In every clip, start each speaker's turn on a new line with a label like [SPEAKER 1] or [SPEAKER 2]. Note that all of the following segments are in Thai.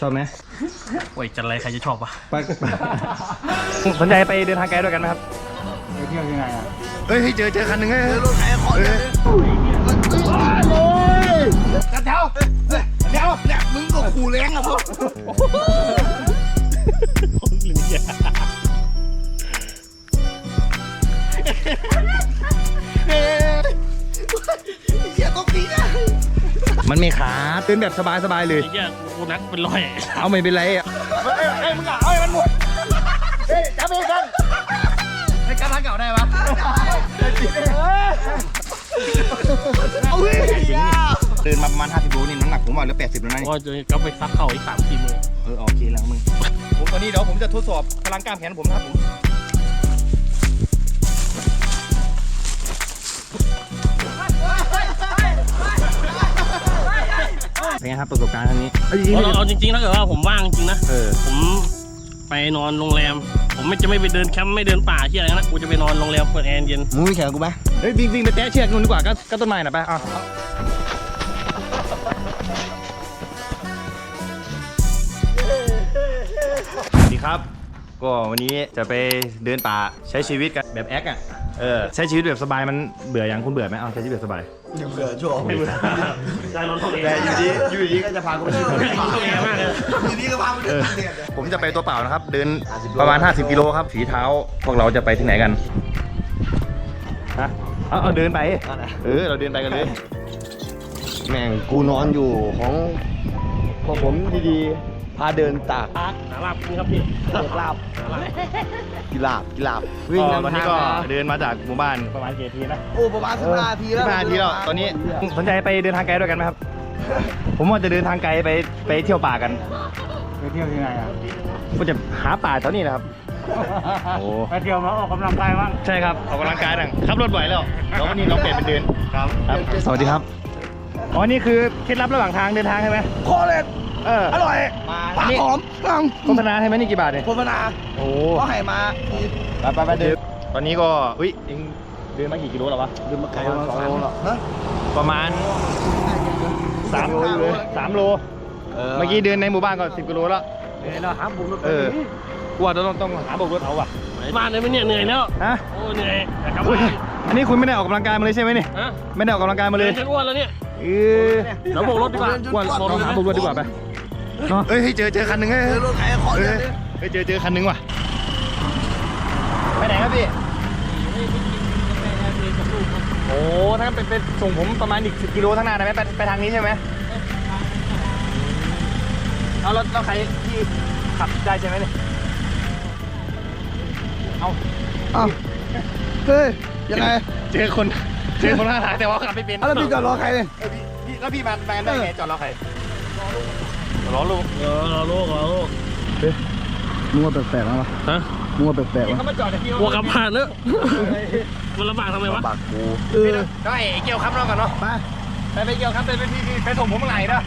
[SPEAKER 1] ชอบไหม
[SPEAKER 2] โอ้ยจัดอะไรใครจะชอบวะ
[SPEAKER 1] ไปไปสนใจไปเดินทางไกลด้วยกันไหมครับไปเที่ยวยังไงอะเฮ้ยเจอเจอคันหนึ่งเฮ้ยรถไฟขอเลย
[SPEAKER 3] กันเท้าเดี๋ยวเนี่ยมึงก็ขู่แรงอะพ่อเมั
[SPEAKER 1] นไม่ขาเดินแบบสบายๆเลย
[SPEAKER 2] ไอ้เหี้ยกูนักเป็นร้อย
[SPEAKER 1] เอาไม่เป็นไรอะ
[SPEAKER 3] เฮ้ยเฮ้ยมึงอะเอาให้มันหมดเฮ้ยจับเองกัน
[SPEAKER 1] ในการทางเก่าได้ปะ
[SPEAKER 3] เอาเฮ้ย
[SPEAKER 1] เดินมาประมาณ50โลนี่น้ำหนักผมว่าเหลือ80แล้วนะนี่
[SPEAKER 2] ว่าจะกลับไปซักเข่าอีกสามสี่มือ
[SPEAKER 1] เออโอเคแล้วมึงผมตอนนี้เดี๋ยวผมจะทดสอบพลังกล้ามแขนผมนะครับผม เป็นไงครับประสบการณ์ครั้งนี้เอ้ยจริง
[SPEAKER 2] เอาเอาจริงๆถ้าเกิดว่าผมว่างจริงนะ
[SPEAKER 1] ๆเออ
[SPEAKER 2] ผมไปนอนโรงแรม ผมไม่จะไม่ไปเดินแคมป์ไม่เดินป่าที่อะไรนะกูจะไปนอนโรงแรมเปิดแอร์เย็น
[SPEAKER 3] มึงไม่แข่งกูไหม
[SPEAKER 1] เฮ้ยวิ่งวิ่งไปแตะเชือกนู่นดีกว่าก็ก็ต้นไม้น่ะไปอะสวัสดีครับ ก็วันนี้จะไปเดินป่าใช้ชีวิตกันแบบแอคอะเออใช้ชีวิตแบบสบายมันเบื่อยังคุณเบื่อไหมเอาใช้ชีวิตแบบสบาย
[SPEAKER 3] ยังเบื่อช่วง
[SPEAKER 2] ได้นอนทะเล
[SPEAKER 3] แต่อยู่ดีอยู่ดีก็จะพากูไปเที่ยว
[SPEAKER 2] ทะเลมากเลย
[SPEAKER 3] อยู่ดีก็พากูไปเที่ยวต่างแดนเลย
[SPEAKER 1] ผมจะไปตัวเปล่านะครับ เดินประมาณ 50 กิโลครับฝีเท้า พวกเราจะไปที่ไหนกันฮะเอาเอาเดินไป เออ เราเดินไปกันเลย
[SPEAKER 3] แม่งกูนอนอยู่ของพวกผมดีๆ พาเดินตาก
[SPEAKER 2] พักหาลาบกินครับพี่
[SPEAKER 3] เด็กลาบกีฬาบกีฬาบ
[SPEAKER 1] วิ่
[SPEAKER 3] วิ่
[SPEAKER 1] ง
[SPEAKER 3] ง
[SPEAKER 1] ต
[SPEAKER 3] นำ
[SPEAKER 1] อนนี้
[SPEAKER 3] ทาง
[SPEAKER 1] ก็
[SPEAKER 3] มา
[SPEAKER 1] เดินมาจากหมู่บ้านประมาณกี่ทีนะ
[SPEAKER 3] โอ้ประมาณสิบห้านาทีแล้ว
[SPEAKER 1] สิบห้านาทีแล้วตอนนี้สนใจไปเดินทางไกลด้วยกันไหมครับ ผมว่าจะเดินทางไกลไปไปเที่ยวป่ากัน
[SPEAKER 4] ไปเที่ยวที่ไหนอะ
[SPEAKER 1] ก็จะหาป่าแถวนี้นะครับโอ้
[SPEAKER 4] ไปเที่ยวมาออกกำลังกายบ้าง
[SPEAKER 1] ใช่ครับออกกำลังกายหนังขับรถบ่อยแล้วแล้ววันนี้เราเปลี่ยนเป็นเดินครับสวัสดีครับอ๋อนี่คือเคล็ดลับระหว่างทางเดินทางใช่ไหม
[SPEAKER 3] คอเล็ด
[SPEAKER 1] เออ
[SPEAKER 3] อร่อยปากหอมฟัง
[SPEAKER 1] โฆษณาใช่ไหมนี่กี่บาทเนี่ย
[SPEAKER 3] โฆษณา
[SPEAKER 1] โอ้
[SPEAKER 3] ก็ให้มา
[SPEAKER 1] ไปไปไปเดินตอนนี้ก็อุ้ยเองเดินมากี่กิโลแล้ววะ
[SPEAKER 3] เดินมาไกลประมาณสองโลแล้วฮะ
[SPEAKER 1] ประมาณสามโลสามโลเมื่อกี้เดินในหมู่บ้านก็สิบกิโลแล้ว
[SPEAKER 4] เดี๋ยวเราหาบุญรถ
[SPEAKER 1] เออกว่าจะต้องต้องหาโบกรถเอาอะ
[SPEAKER 2] บ้านเลยไหมเนี่ยเหนื่อยแล้ว
[SPEAKER 1] ฮะ
[SPEAKER 2] โอ้เหนื่อยแต่กลับ
[SPEAKER 1] อุ๊ย
[SPEAKER 2] บ้าน
[SPEAKER 1] อันนี้คุณไม่ได้ออกกำลังกายมาเลยใช่ไหมเนี่ย
[SPEAKER 2] ฮะ
[SPEAKER 1] ไม่ได้ออกกำลังกายมาเล
[SPEAKER 2] เดิ
[SPEAKER 1] ย
[SPEAKER 2] นจนอ้วนแล้วเนี่ย
[SPEAKER 1] เออ
[SPEAKER 2] เดี๋ยวโบกรถดีกว่า
[SPEAKER 1] ว่าเราหาโบกรถดีกว่าไป เนาะเอ้ยเจอเจอคันหนึ่งเฮ้ย
[SPEAKER 3] เดินรถไถขอ
[SPEAKER 1] เอ
[SPEAKER 3] เดิ
[SPEAKER 1] อนเฮ้ยเจอเจอคันหนึ่งว่ะไปไหนครับพี่โอ้ถ้าเป็นเป็นส่งผมประมาณอีกสิบกิโลข้างหน้าได้ไหมไปไปทางนี้ใช่ไหมเอาแล้วแล้วใครที่ขับได้ใช่ไหมเนี่ยเอา
[SPEAKER 3] อ้าวเฮ้ยยังไง
[SPEAKER 1] เจอคนเจอคนข้างทางแต่ว่าขับไม่เป็น
[SPEAKER 3] แล้วพี่จอดรอใครเนี่ย
[SPEAKER 1] เออพี่พี่แล้วพี่มามาได้ไงจอดรอใคร รอลูก
[SPEAKER 2] เออรอโลกรอโลก
[SPEAKER 3] มึงว่าแปลกๆมั้ย
[SPEAKER 2] ฮะ
[SPEAKER 3] มึงว่าแปลกๆ
[SPEAKER 1] พี่
[SPEAKER 3] มั้ย
[SPEAKER 1] เขามาจอดในพี่
[SPEAKER 2] กลัวกลับบ้านเนอะมันลำบากทำไมวะ
[SPEAKER 3] ปากกู
[SPEAKER 1] ได้ไอ้เกี่ยวครับเรากันเนาะ
[SPEAKER 3] ไป
[SPEAKER 1] ไปไปเกี่ยวครับไปไปพี่พี่ไปส่งผมเมื่อไหร่นะ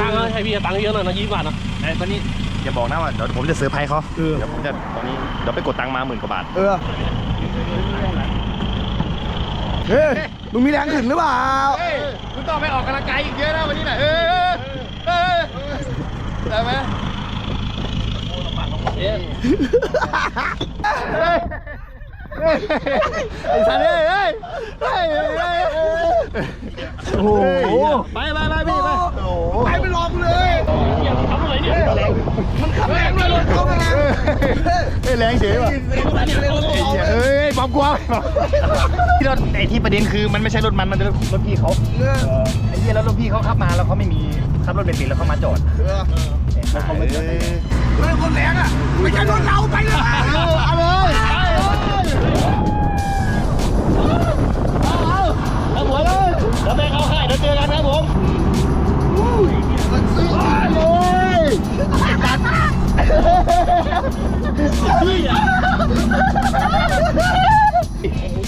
[SPEAKER 2] ตังค์ให้พี่ตังค์เยอะหน่อยนะยี่สิบบาทนะ
[SPEAKER 1] ไอ้ตอนนี้อย่าบอกนะว่าเดี๋ยวผมจะเซอร์ไพรส์เขาเดี๋ยวผมจะตอนนี้เดี๋ยวไปกดตังค์มาหมื่นกว่าบาท
[SPEAKER 3] เออเฮ้ยมึงมีแรงขึ้นหรือเปล่า
[SPEAKER 1] เฮ้ยคุณต้องไปออกกำลังกายอีกเยอะนะวันนี้นะเออเออ ได้ไหมไอ้สันเอ้ยเฮ้ยเฮ้ยเฮ้ยโอ้โหไปไปไปพี่ไป
[SPEAKER 3] ไปไม่รอกูเลย
[SPEAKER 2] ทำอะไรเนี่ย
[SPEAKER 3] มันขับแรงด้วยรถเขาแรง
[SPEAKER 1] เฮ้ยแรงเฉยว่ะเอ้ยปอมกลัวที่รถไอที่ประเด็นคือมันไม่ใช่รถมันมันเป็นรถรถพี่เขาไอ้เหี้ยแล้วรถพี่เขาขับมาแล้วเขาไม่มีขับรถเป็นปิดแล้วเขามาจอด
[SPEAKER 3] เขาไม่ได้เฮ้ยคนแรงอะไม่ใช่รถเราไปเลย
[SPEAKER 1] เอาเลยเอาหัวเลยเดี๋ยวไปเขาค่ายเดี๋ยวเจอกันครับผม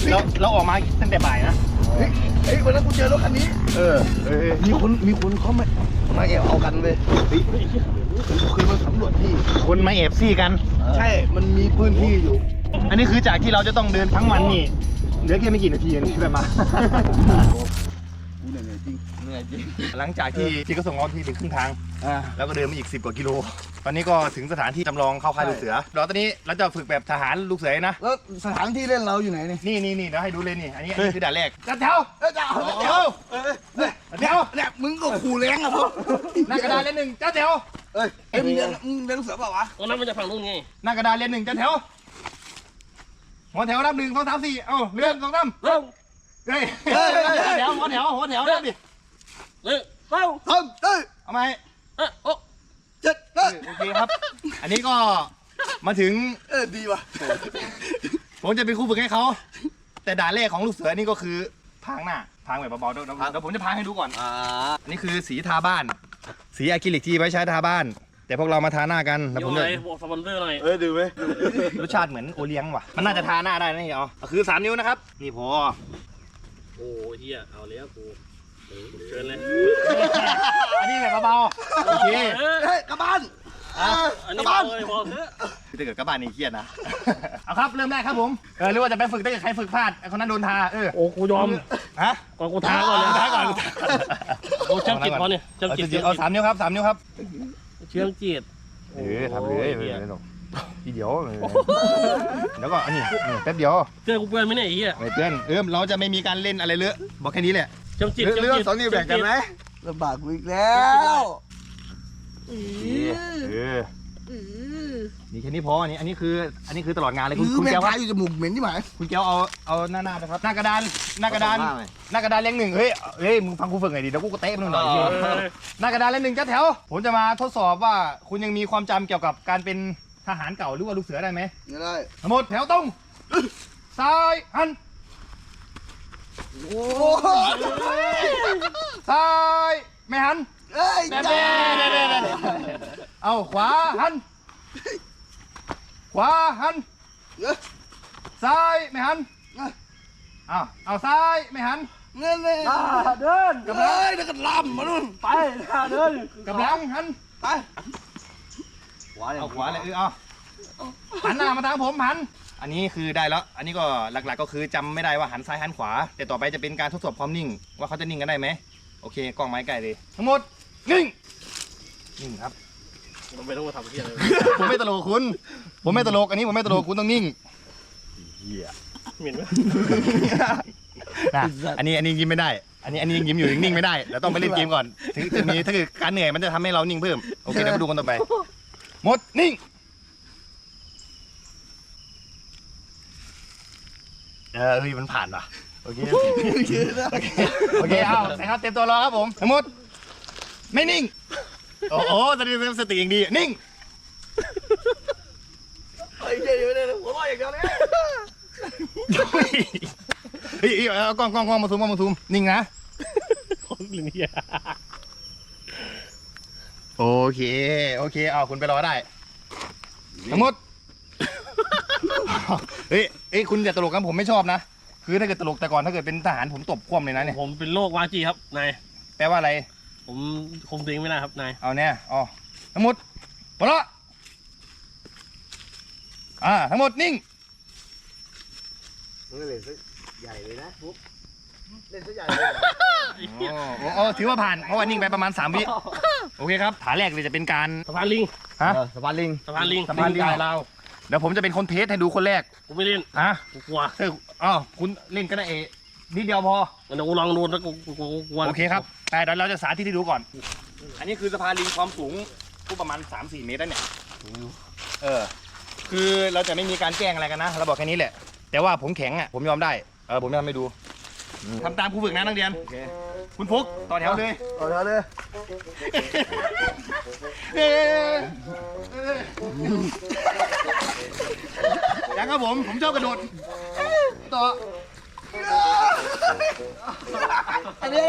[SPEAKER 1] เราเราออกมาตั้งแต่บ่ายนะ
[SPEAKER 3] เฮ้ยเฮ้ยวันนั้นกูเจอรถคันนี้
[SPEAKER 1] เออเออ
[SPEAKER 3] มีคนมีคนเขามามาแอบเอากันเลยเฮ้ยเคยมาสำรวจที่
[SPEAKER 1] คนมาแอบซี่กัน
[SPEAKER 3] ใช่ มันมีพื้นที่อยู่
[SPEAKER 1] อันนี้คือจากที่เราจะต้องเดินทั้งวันนี่ เหลือแค่ไม่กี่นาทีเองที่แบบมา
[SPEAKER 3] กูเหนื่อย จริง
[SPEAKER 1] เนื่
[SPEAKER 3] อยจริง
[SPEAKER 1] หลังจากที่ที่ก็ส่งเราที่ถึงครึ่งทาง
[SPEAKER 3] อ่า
[SPEAKER 1] แล้วก็เดินมาอีก 10 กว่ากิโล ตอนนี้ก็ถึงสถานที่จำลองเข้าค่ายลูกเสือเราตอนนี้เราจะฝึกแบบทหารลูกเสือนะ
[SPEAKER 3] แล้วสถานที่เล่นเราอยู่ไหนนี่
[SPEAKER 1] นี่นี่นี่เดี๋ยวให้ดูเลยนี่ อันนี้อันนี้คือด่านแรกจัดแถว
[SPEAKER 3] เอ้ยจะเอา
[SPEAKER 1] จัดแถวจัดแถว
[SPEAKER 3] เนี่ยมึงก็ขู่แรงอะพ่อ
[SPEAKER 1] หน้ากระดานเลนหนึ่งจัดแถว
[SPEAKER 3] เอ้ยเอ้ยมึงเรียนมึงเรียนลูกเสือเปล่าวะ
[SPEAKER 2] ตรงนั้นมันจะฝั่งนู้นไง
[SPEAKER 1] หน้ากระดานเลนหนึ่งจัดแถวหัวแถวนับหนึ่งสองสามสี่เอ้าเลื่อนสองสาม
[SPEAKER 2] เร็ว
[SPEAKER 1] เฮ้ยหัวแถวหัวแถวหัวแถวนับดิ
[SPEAKER 2] เร็วเร็ว
[SPEAKER 3] ทำเอ้ย
[SPEAKER 1] เอาไหม
[SPEAKER 2] เอ้ยโอ้
[SPEAKER 3] เจ็ดเอ้ย
[SPEAKER 1] โอเคครับ อันนี้ก็มาถึง
[SPEAKER 3] เออดีว่ะ
[SPEAKER 1] ผมจะเป็นครูฝึกให้เขาแต่ด่านแรกของลูกเสือนี่ก็คือพางหน้าพางแบบเบาๆเดี๋ยวเดี๋ยวเดี๋ยวผมจะพางให้ดูก่อน
[SPEAKER 3] อ่า
[SPEAKER 1] อันนี้คือสีทาบ้าน สีอะคริลิกที่ไว้ใช้ทาบ้าน แต่พวกเรามาทาหน้ากันแล้ว
[SPEAKER 2] ย
[SPEAKER 1] ผม
[SPEAKER 2] อะ
[SPEAKER 1] จะ
[SPEAKER 2] ไรบอกสปอนเซอร์หน่อย
[SPEAKER 3] เอ้ยดูไหม
[SPEAKER 1] รสชาติเหมือนโอเลี้ยงว่ะ มันน่าจะทาหน้าได้นะนี่เอาคือสามนิ้วนะครับ นี่พอ
[SPEAKER 2] โอ้เฮียเอาแล้วกู เชิญเลย
[SPEAKER 1] อันนี้แบบเบาๆโอเค
[SPEAKER 2] เออ
[SPEAKER 3] เฮ้ยกลับบ้าน
[SPEAKER 1] อะ
[SPEAKER 2] อัน
[SPEAKER 3] กลั
[SPEAKER 2] นี้
[SPEAKER 3] บบ้าน
[SPEAKER 2] พอเลยพอเถอะ
[SPEAKER 1] ถ้าเกิดกลับบ้านนี่เครียดนะ เอาครับเริ่มแรกครับผมเออหรือว่าจะไปฝึกถ้าเกิดใครฝึกพลาดไอ้คนนั้นโดนทาเออ
[SPEAKER 2] โอ้กูยอม
[SPEAKER 1] ฮะ
[SPEAKER 2] ก่อนกูท้าก่อนเลย
[SPEAKER 1] ทาก่อน
[SPEAKER 2] โอ้เชื่อมจิตเขาเนี่ยเชื่อม
[SPEAKER 1] เอา
[SPEAKER 2] จิต
[SPEAKER 1] จิตเอาสามนิ้วครับสามนิ้วครับ
[SPEAKER 2] เชื่อมจิต
[SPEAKER 1] เออทำเลยไม่เป็นไรหรอกทีเดียวเออแล้วก็อันนี้นี่แป๊บเดียว
[SPEAKER 2] เสื้อกูเปื้อนไหมเนี่ยไอ้เหี้ย
[SPEAKER 1] ไม่เพื่อนเออเราจะไม่มีการเล่นอะไรเลอะบอกแค่นี้แหละ
[SPEAKER 2] เชื่อมจิต
[SPEAKER 3] เรื่องสองนิ้วแบ่งกันไหมลำบากกูอีกแล้ว
[SPEAKER 1] เออนี่แค่นี้พออันนี้อันนี้คืออันนี้คือตลอดงานเลยคุณ
[SPEAKER 3] คือ
[SPEAKER 1] คุณ
[SPEAKER 3] แม่
[SPEAKER 1] แก้ว
[SPEAKER 3] ง
[SPEAKER 1] ค
[SPEAKER 3] พา
[SPEAKER 1] รับ
[SPEAKER 3] อยู่จมูกเหม็นที่หมาย
[SPEAKER 1] คุณแก้วเอาเอาหน้าหน้านะครับหน้ากระดานหน้ากระดานหน้ากระดานเลี้ยงหนึ่งเฮ้ยเฮ้ยมึงฟังกูฝึกหน่อยดิเดี๋ยวกูก็เตะมึงหน่อย
[SPEAKER 2] เออ
[SPEAKER 1] หน้ากระดานเลี้ยงหนึ่งจ้าแถว ผมจะมาทดสอบว่าคุณยังมีความจำเกี่ยวกับการเป็นทหารเก่าหรือว่าลูกเสือได้ไหม
[SPEAKER 3] ไม่ได้
[SPEAKER 1] ทั้งหมดแถวตรงซ้ายหัน
[SPEAKER 3] โอ้ย
[SPEAKER 1] ซ้ายไม่หัน
[SPEAKER 3] เอ้ย
[SPEAKER 1] เด้เด้เด้เด้เด้เอาขวาหัน ขวาหันซ้ายไม่หันเอาเอาซ้ายไม่หัน
[SPEAKER 3] เงินเลย
[SPEAKER 1] เดิน
[SPEAKER 3] กำลังเดินกันลำมานู่นไปเดิน
[SPEAKER 1] กำลังหัน
[SPEAKER 3] ไปขวาเลย
[SPEAKER 1] เอาขวาเลยเออเอา หันหน้ามาทางผมหัน อันนี้คือได้แล้ว อันนี้ก็หลักๆก็คือจำไม่ได้ว่าหันซ้ายหันขวา แต่ต่อไปจะเป็นการทดสอบความนิ่ง ว่าเขาจะนิ่งกันได้ไหมโอเคกล้องไม้ไกลเลยทั้งหมดนิ่งนิ่งครับ
[SPEAKER 2] ผมไม่ต้องมาทำเหี้ยเลย
[SPEAKER 1] ผมไม่ตลกคุณ ผมไม่ตลกอันนี้ผมไม่ตลกคุณต้องนิ่ง
[SPEAKER 2] เหม็นไหม
[SPEAKER 1] นะอันนี้อันนี้ยิ้มไม่ได้ อันนี้อันนี้ยังยิ้มอยู่ยังนิ่งไม่ได้เราต้องไปเล่นเกมก่อน ถึงจะมีถ้าเกิดการเหนื่อยมันจะทำให้เรานิ่งเพิ่ม โอเคเดี๋ยวมาดูกันต่อไป หมดนิ่ง เออเฮ้ยมันผ่านว่ะโอเคโอเคโอเคเอานะครับเต็มตัวรอครับผมทั้งหมดไม่นิ่ง โอ้โหสติสติอย่างดีนิ่ง
[SPEAKER 3] ไอ้เจ๊อยู่เนี่ยหัวเราะอย่างเดียวเลย
[SPEAKER 1] เฮ้ยเฮ้ยเอากล้องกล้องกล้องมาซูมกล้องมาซูมนิ่งนะ
[SPEAKER 2] คนหนึ่งเหี้ย
[SPEAKER 1] โอเคโอเคเอาคุณไปรอได้ทั้งหมดเฮ้ย เอ้ยคุณอย่าตลกกันผมไม่ชอบนะ คือถ้าเกิดตลกแต่ก่อนถ้าเกิดเป็นทหารผมตบคว่ำเลยนะเนี่ย
[SPEAKER 2] ผมเป็นโรควาจีครับนาย
[SPEAKER 1] แปลว่าอะไร
[SPEAKER 2] ผมคุมตัวเองไม่ได้ครับนาย
[SPEAKER 1] เอาเนี่ยอ๋อทั้งหมดหัวเราะอ่า ทั้งหมดนิ่ง
[SPEAKER 3] มึงเล่นซะใหญ่เลยนะปุ๊บเล่นซะใหญ่เลย
[SPEAKER 1] โอ้โอ้โอ้ถือว่าผ่าน เพราะว่านิ่งไปประมาณ3วิ โอเคครับ ฐานแรกเลยจะเป็นการ
[SPEAKER 2] สะพานลิง
[SPEAKER 1] ฮะ
[SPEAKER 3] สะพานลิง
[SPEAKER 2] สะพานลิง
[SPEAKER 1] สะพานลิงเราเดี๋ยวผมจะเป็นคนเทสให้ดูคนแรก
[SPEAKER 2] กูไม่เล่น
[SPEAKER 1] ฮะ
[SPEAKER 2] กูกลัว
[SPEAKER 1] เอออ๋อคุณเล่นก็ได้เอนิดเดียวพอ
[SPEAKER 2] เดี๋ยวกูลองดูแล้วกูกูกูกลัว
[SPEAKER 1] โอเคครับแต่เดี๋ยวเราจะสาธิตให้ดูก่อน อันนี้คือสะพานลิงความสูงก็ประมาณ 3-4 เมตรแล้วเนี่ยเออ คือเราจะไม่มีการแกล้งอะไรกันนะเราบอกแค่นี้แหละ แต่ว่าผมแข็งอะผมยอมได้ เออผมจะทำให้ดู ทำตามครูฝึกนะนักเรียน
[SPEAKER 3] โอเค
[SPEAKER 1] คุณฟุกต่อแถวเลย
[SPEAKER 3] เอาเถอะเลย
[SPEAKER 1] เอ๊ะเอ๊ะยังครับผม ผมชอบกระโดด ต่อ
[SPEAKER 3] อันนี้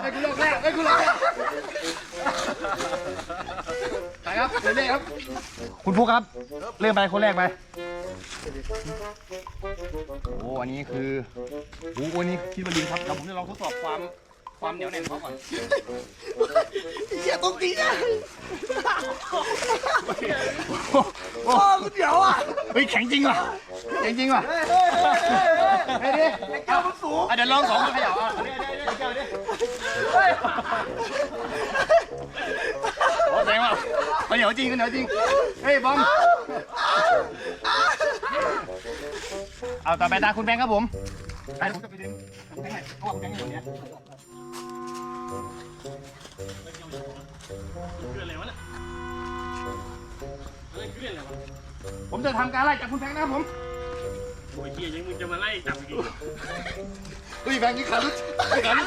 [SPEAKER 1] ให้คุณลอกแรกให้คุณลอกแรกไป ครับเรื่อยๆครับ คุณฟุกครับ เริ่มไปคนแรกไป โอ้อันนี้คือโอ้อันนี้คิดว่าลิงครับเดี๋ยวผมจะลองทดสอบความความเหนียวแน่นของเขาก่อน
[SPEAKER 3] เหี้ยต้องตีนะ
[SPEAKER 1] โอ้
[SPEAKER 3] โอ้กูเดี๋ยวอะ
[SPEAKER 1] เฮ้ยแข็งจริงว่ะแข็งจริงว่ะ
[SPEAKER 3] เฮ้ยเฮ้ยเฮ้ยเฮ้ย
[SPEAKER 1] ไอ้ดิไอ้แก้วมันสูงเดี๋ยวลองสองคนเขย่าอะเดี๋ยวเดี๋ยวเดี๋ยวแก้วดิโอ้แส ดงว่าเขาเหนียวจริงเขาเหนียวจริง เฮ้ยบอม เอาต่อไปตาคุณแบงค์ครับผมไปผมจะไปดึงแบงค์ไหนเพราะว่าคุณแบงค์อยู่เนี้ย
[SPEAKER 2] เพื่อนอะไรวะเนี่ยเฮ้ยเพื่อนอะไรวะ
[SPEAKER 1] ผมจะทำการไล่จับคุณแบงค์นะครับผม
[SPEAKER 2] โอ้ยเฮียยังมึงจะมาไล่จับอีก
[SPEAKER 1] เฮ้ยแบงค์นี่ขาลุดขาลุด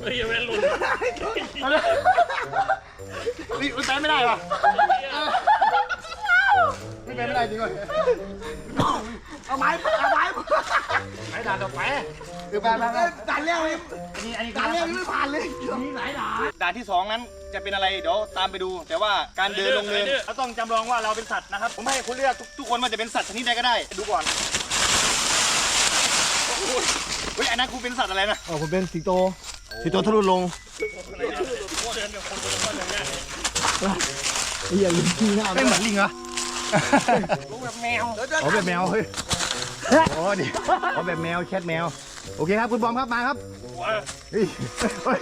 [SPEAKER 2] เฮ้ยยังไม่หลุด
[SPEAKER 1] เอาเลยนี่มันไป ไม่ได้ว่ะไม่ไปไม่ได้จริงว่ะเอาไม้เอาไม้ไม้ด่านต่อไปคือไปไปไปด่านเรียกเลยอันนี้อันนี้ด่านเรียกไม่ผ่านเลยมีหลายด่านด่านที่สองนั้นจะเป็นอะไรเดี๋ยวตามไปดู แต่ว่าการเดินลงเนินเราต้องจำลองว่าเราเป็นสัตว์นะครับ ผมให้คุณเลือกทุกทุกคนว่าจะเป็นสัตว์ชนิดใดก็ได้ ดูก่อนเฮ้ยอันนั้นคุณเป็นสัตว์อะไรนะ
[SPEAKER 3] อ๋อผมเป็นสิงโตสิงโตทะลุลง
[SPEAKER 2] เดินกับคนคนละคนอย่างเงี้ย
[SPEAKER 3] ไอ้เหี้ยลิงขี้หน้า
[SPEAKER 1] ไม่เหมือนลิงเหรอ
[SPEAKER 2] รู้แบบแมว
[SPEAKER 1] อ๋อแบบแมวเฮ้ยอ๋อดิอ๋อแบบแมวแคทแมว โอเคครับคุณบอมครับมาครับเฮ้ยเฮ้ย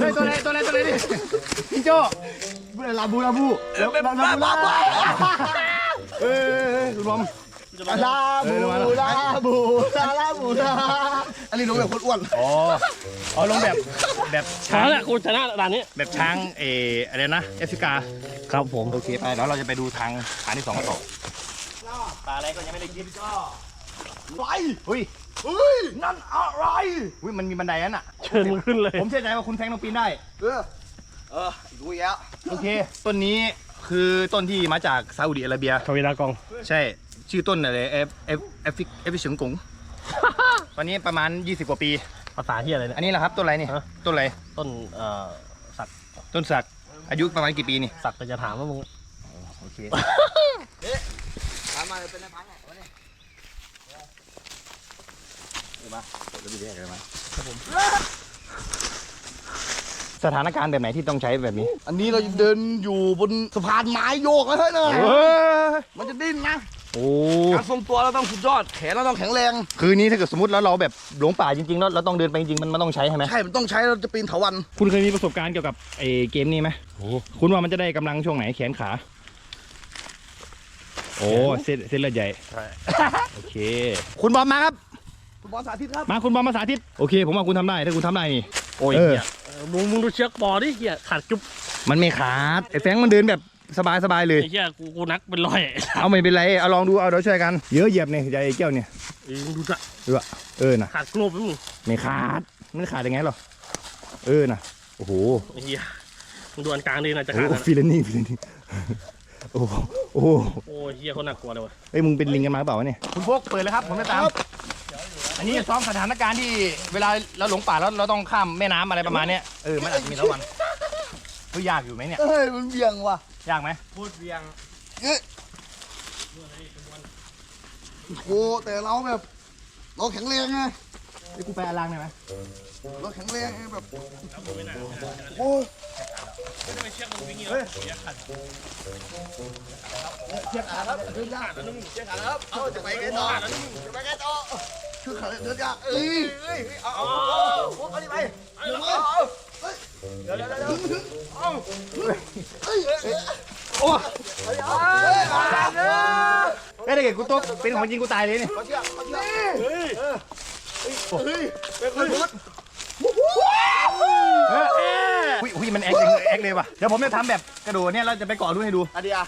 [SPEAKER 1] เฮ้ยตัวอะไรตัวอะไรตัวอะไรดิพี่โจ
[SPEAKER 3] ลาบูลาบูแล้วลาบูลาบู
[SPEAKER 1] เอ้ยคุณบอม
[SPEAKER 3] ลาบูลาบูลาลาบูลาอันนี้ลงแบบคนอ้วน
[SPEAKER 1] อ๋ออ๋อลงแบบแบบ
[SPEAKER 2] ช้า
[SPEAKER 1] ช้าง
[SPEAKER 2] แหละกูชนะด่านนี้
[SPEAKER 1] แบบช้างเอออะไรนะแอฟริกา
[SPEAKER 2] ครับผม
[SPEAKER 1] โอเคไปแล้วเราจะไปดูทางฐานที่สองกันต่อปลาอะไรก็ยังไม่ได้กินก็
[SPEAKER 3] ไร
[SPEAKER 1] เฮ้ย
[SPEAKER 3] เฮ้ยนั่นอะไร
[SPEAKER 1] อุ้ยมันมีบันไดนั่นอะ
[SPEAKER 2] เชิญมึงขึ้นเลย
[SPEAKER 1] ผมเชื่อใจว่าคุณแทงต้องปีนได้
[SPEAKER 3] เออ เออดูอีกแล้ว
[SPEAKER 1] โอเค ต้นนี้คือต้นที่มาจากซาอุดิอาระเบีย
[SPEAKER 2] ทวีดากอง
[SPEAKER 1] ใช่ ชื่อต้นอะไรเอฟเอฟเอฟฟิเอฟฟิเฉิงกงตอนนี้ประมาณ 20 กว่าปี
[SPEAKER 2] ภาษาที่อะไรเนี่ย
[SPEAKER 1] อันนี้แหละครับต้นอะไรนี่
[SPEAKER 2] ฮะ
[SPEAKER 1] ต้นอะไร
[SPEAKER 2] ต้นเอ่อสัก
[SPEAKER 1] ต้นสัก อายุประมาณกี่ปีนี่
[SPEAKER 2] สักจะถามว่ามึง
[SPEAKER 1] โอเค
[SPEAKER 3] ตามมาเป็นในพังไงวะเนี่ย
[SPEAKER 1] สถานการณ์แบบไหนที่ต้องใช้แบบนี้
[SPEAKER 3] อันนี้เราเดินอยู่บนสะพานไม้โยกนะเฮ้ยนะ
[SPEAKER 1] เฮ้ย
[SPEAKER 3] มันจะดิ้นนะ
[SPEAKER 1] โอ้
[SPEAKER 3] การทรงตัวเราต้องสุดยอด แขนเราต้องแข็งแรง
[SPEAKER 1] คือนี้ถ้าเกิดสมมติแล้วเราแบบหลงป่าจริงๆแล้วเราต้องเดินไปจริงๆมันมันต้องใช้ใช่ไหม
[SPEAKER 3] ใช่ มันต้องใช้เราจะปีนเถาวัน
[SPEAKER 1] คุณเคยมีประสบการณ์เกี่ยวกับไอ้เกมนี้ไหมคุณว่ามันจะได้กำลังช่วงไหนแขนขา โอ้เส้นเส้นเลือดใหญ่โอเค คุณบอมมาครับ
[SPEAKER 3] คุณบอลสาธิตครับ
[SPEAKER 1] มาคุณบอมมาสาธิตโอเค ผมว่าคุณทำได้ถ้าคุณทำได้นี่
[SPEAKER 2] โอ้ย
[SPEAKER 1] เออ
[SPEAKER 2] เหี้ยเออมึงมึงดูเชือกปอดิเหี้ยขาดจุ๊บ
[SPEAKER 1] มันไม่ขาดไอ้แฟรงค์มันเดินแบบ สบายๆเลย
[SPEAKER 2] ไอ้เหี้ยกูกูนักเป็นร้อย
[SPEAKER 1] เอาไม่เป็นไร เอาลองดู เอาเดี๋ยวช่วยกัน เยอะเหยียบเนี่ยใหญ่แก้วเนี่ย
[SPEAKER 2] เอ้ยมึงดูจะ
[SPEAKER 1] เออนะ
[SPEAKER 2] ขาดกลบไหมมึง
[SPEAKER 1] ไม่ขาด มันขาดยังไงหรอ เออนะโอ้โห
[SPEAKER 2] ไอ้เหี้ยมึงดูอันกลางดิน่าจะ
[SPEAKER 1] โอ้
[SPEAKER 2] ขาด
[SPEAKER 1] โห
[SPEAKER 2] แล้วนะ
[SPEAKER 1] ฟิลนิ่งฟิลนิ่งโอ้โหโอ้โห
[SPEAKER 2] โอ้ยเหี้ยคนน่ากลัวเลยว่ะ
[SPEAKER 1] เฮ้ยมึงเป็นลิงกันมาหรือเปล่าวะเนี่ยคุณพวกเปิดเลยครับผมจะตามอันนี้ซ้อมสถานการณ์ที่เวลาเราหลงป่าแล้วเราต้องข้ามแม่น้ำอะไรประมาณเนี้ยเออมันอาจจะมีระวันเฮ้ยยากอยู่ไหมเนี่ย
[SPEAKER 3] เอ้ยมันเบี่ยงว่ะ
[SPEAKER 1] ยากไหม
[SPEAKER 3] โอ้แต่เราแบบเราแข็งแรงไง
[SPEAKER 1] เฮ้ยกูไปอารังได้ไหม
[SPEAKER 3] เราแข็งแรงไงแบบ
[SPEAKER 2] ไม่น่าไม่น่า
[SPEAKER 3] โอ้
[SPEAKER 2] ไม่ได้ไปเชือกมึงวิ่งเงี้ยเฮ้ยขาด
[SPEAKER 3] เชือกขาดครับเดินยากเชือกขาดครับ เอาจะไปไงต่อจะไปไงต่อเชือกขาดเดินยากเอ้ยเอ้ยเอาเอาเอาเอาเอาดิไปเดี๋ยวเอา เฮ้ยเดี๋ยวเดี๋ยวเดี๋ยวเอาเฮ้ยเฮ้ยเฮ้ย
[SPEAKER 1] โอ้
[SPEAKER 3] เฮ้ยเอาเฮ้ยเอาเฮ้ย
[SPEAKER 1] เฮ้ยถ้าเกิดกูตกเป็นของจริงกูตายเลยนี่
[SPEAKER 3] เอาเชือเอาเชือเฮ้ยเฮ้ยเป็นคนพุทธ
[SPEAKER 1] เออเอ้ยอุ้ยอุ้ยมันแอคเลยแอคเลยว่ะเดี๋ยวผมจะทำแบบกระโดดเนี่ยเราจะไปเกาะรุ่นให้ดู
[SPEAKER 3] อันนี้อะ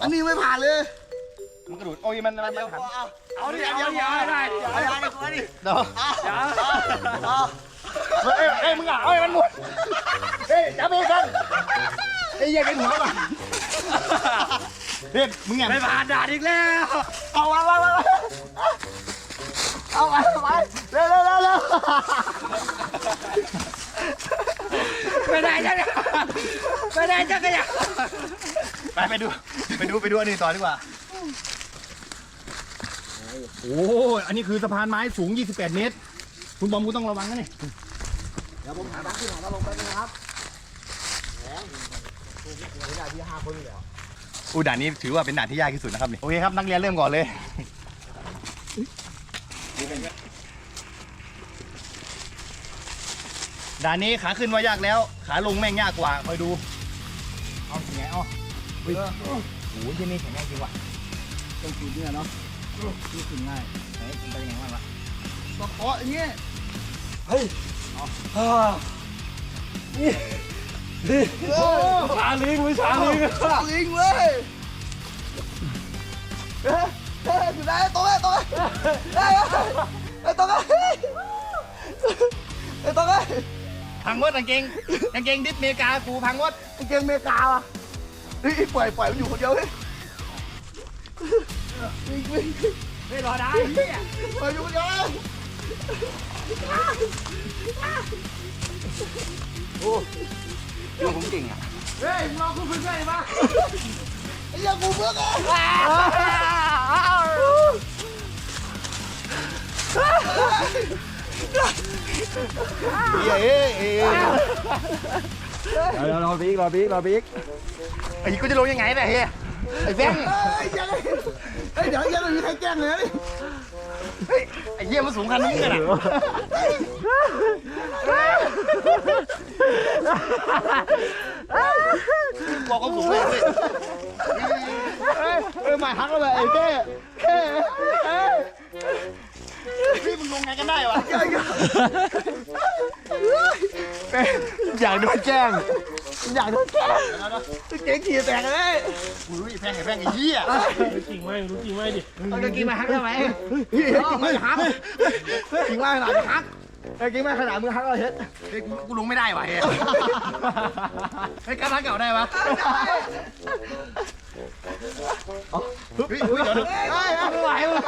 [SPEAKER 3] อันนี้ไม่ผ่านเลย
[SPEAKER 1] มันกระโดดโอ้ยมันมันมันหัน
[SPEAKER 3] เอาดิเอาดิเอาดิเอาดิเอาดิเอาดิ
[SPEAKER 1] เดี๋ยว
[SPEAKER 3] เอ
[SPEAKER 1] เอ้ยเอ้ยมึงอะเอ้ยมันหมดเฮ้ยจับเองกันไอ้เหี้ยเป็นหัวก่อนเฮ้ยมึงอะ
[SPEAKER 3] ไม่ผ่านด่านอีกแล้ว เอาไปไปไปเอาไปไปเร็วเร็วเร็วเร็วไม่ได้จ้ะเนี่ยไม่ได้จ้ะเนี่ย
[SPEAKER 1] ไปไปดู ไปดูไปดูอันนี้ต่อดีกว่า โอ้อันนี้คือสะพานไม้สูง 28 เมตร คุณบอมคุณต้องระวังนะนี่
[SPEAKER 3] เดี๋ยวผมหาตั้งขึ้นหาตั้งลงแป๊บนึงนะครับแหมนี่ได้ที่ห้าคนอยู่แล้ว
[SPEAKER 1] อู้ด่านนี้ถือว่าเป็นด่านที่ยากที่สุดนะครับนี่โอเคครับนักเรียนเริ่มก่อนเลยด่านนี้ขาขึ้นว่ายากแล้ว ขาลงแม่งยากกว่าคอยดูเอาสิไงเอาเฮ้ยโอ้โหที่นี่แข็งแรงจริงว่ะ
[SPEAKER 3] ต้องกินเนี่ยเนาะ
[SPEAKER 1] นี่ขึ้นง่ายไหนมันเป็นยังไงบ้างวะ
[SPEAKER 3] ต้องเคาะอย่างเงี้ย
[SPEAKER 2] ชาลิงไม่ชาลิง
[SPEAKER 3] ลิงเว้ยเฮ้ยเฮ้ยอยู่ไหนตรงไหนตรงไหนเฮ้ยเฮ้ยตรงไหนเฮ้ยตรงไหน
[SPEAKER 1] พังวดกางเกงกางเกงดิสเมกากูพังวด
[SPEAKER 3] กางเกงเมกาว่ะเฮ้ยปล่อยปล่อยมันอยู่คนเดียวเฮ้ยวิ่งวิ่ง
[SPEAKER 1] ไม่รอได้
[SPEAKER 3] ปล่อยอยู่คนเดียวเฮ้ย โอ้ยผมเก่งอะ
[SPEAKER 1] เฮ้ยมึงรอกูเพื่อนๆมา
[SPEAKER 3] ไอ้ยังกูเบื่อกัน
[SPEAKER 1] เฮ้ยเอ้ยเอ้ย
[SPEAKER 4] เดี๋ยวรอบิ๊กรอบิ๊กรอบิ๊ก
[SPEAKER 1] ไอ้กูจะลงยังไงเนี่ยเฮ้ยไอ้แบงค์
[SPEAKER 3] เฮ้ยยังเฮ้ยเดี๋ยวยังไม่มีใครแกล้งเลย
[SPEAKER 1] เฮ้ยไอ้เยี่ยมันสูงขนาดนี้กันอะบอกเขาสูงเลยเฮ้ยเออหมายฮักแล้วเลยไอ้แค่แค่เฮ้ย พี่มึงลงไงกันได้วะอยากโดนแกล้งอยากโดนแกล้ง
[SPEAKER 3] เก่งขี่แตกเลย
[SPEAKER 1] อุ้ยแพงไอ้แพงไอ้เหี้ย
[SPEAKER 2] รู้จริงไหมรู้จริงไหมดิ
[SPEAKER 1] เอากางเกงมาฮักได้ไหม
[SPEAKER 3] พี่กิ่งไม่หักกิ่งไม่ขนาดหักไอ้กิ่งไม่ขนาดมือหักเราเฮ็ด
[SPEAKER 1] เฮ้ยกูกูลงไม่ได้ว่ะเฮ้ยเฮ้ยการทักเก่าได้ปะ เฮ้ยเฮ้ยเดี๋ยวเดี๋ยว
[SPEAKER 3] เฮ้ยไม่ไหวว่ะ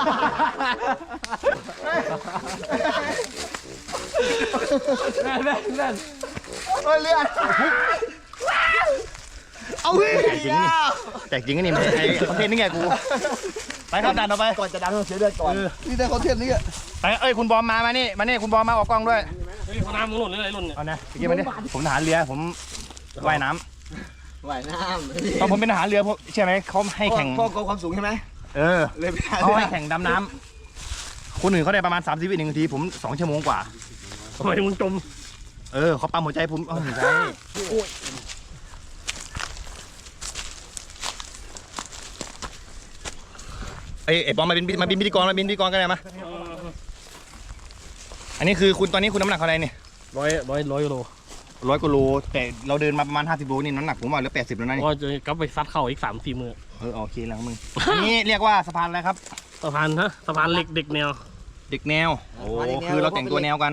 [SPEAKER 1] เฮ้ยเลือดเอาเฮ้ยแต่จริงนี่ไม่ใช่คอนเทนต์นี่ไงกู ไปครับดันเอาไป
[SPEAKER 3] ก่อนจะดังต้องเสียเลือดก่อนนี่แต่คอนเทนต์นี้
[SPEAKER 1] ไปเอ้ยคุณบอมมา มานี่ มานี่คุณบอมมาออกกล้องด้วย
[SPEAKER 2] เฮ้ยน้ำมึงหล่นหรืออะไรหล่นเนี่ย
[SPEAKER 1] เอานะไปกินมาดิผมทหารเรือผมว่ายน้ำ
[SPEAKER 3] ว่ายน้ำ
[SPEAKER 1] ตอนผมเป็นทหารเรือผมใช่ไหมเขาให้ำแข่ง
[SPEAKER 3] พ่อกความสูงใช่ไหม
[SPEAKER 1] เออ
[SPEAKER 3] เลยไม่ได้
[SPEAKER 1] เขาให้แข่งดำน้ำคนอื่นเขาได้ประมาณ30วิหนึ่งนาทีผมสองชั่วโมงกว่า
[SPEAKER 2] ทำไมมึงจม
[SPEAKER 1] เออเขาปั๊มหัวใจผมเออหัวใจเอ้ยไอ้ปอมมาเป็นมาเป็นพิธีกรมาเป็นพิธีกรกันเลยมาอันนี้คือคุณตอนนี้คุณน้ำหนักเท่าไหร่เนี่ย
[SPEAKER 2] ร้อยร้อยร้อยโล
[SPEAKER 1] ร้อยกว่าโลแต่เราเดินมาประมาณ 50โลนี่น้ำหนักผมว่าเหลือ80แล้วนะนี่
[SPEAKER 2] ก็จะกลับไปซัดเข่าอีกสามสี่มือ
[SPEAKER 1] เออโอเคแล้วมึงอันนี้เรียกว่าสะพานอะไรครับ
[SPEAKER 2] สะพานฮะสะพานเหล็กเด็กแนว
[SPEAKER 1] เด็กแนวโอ้คือเราแต่งตัวแนวกัน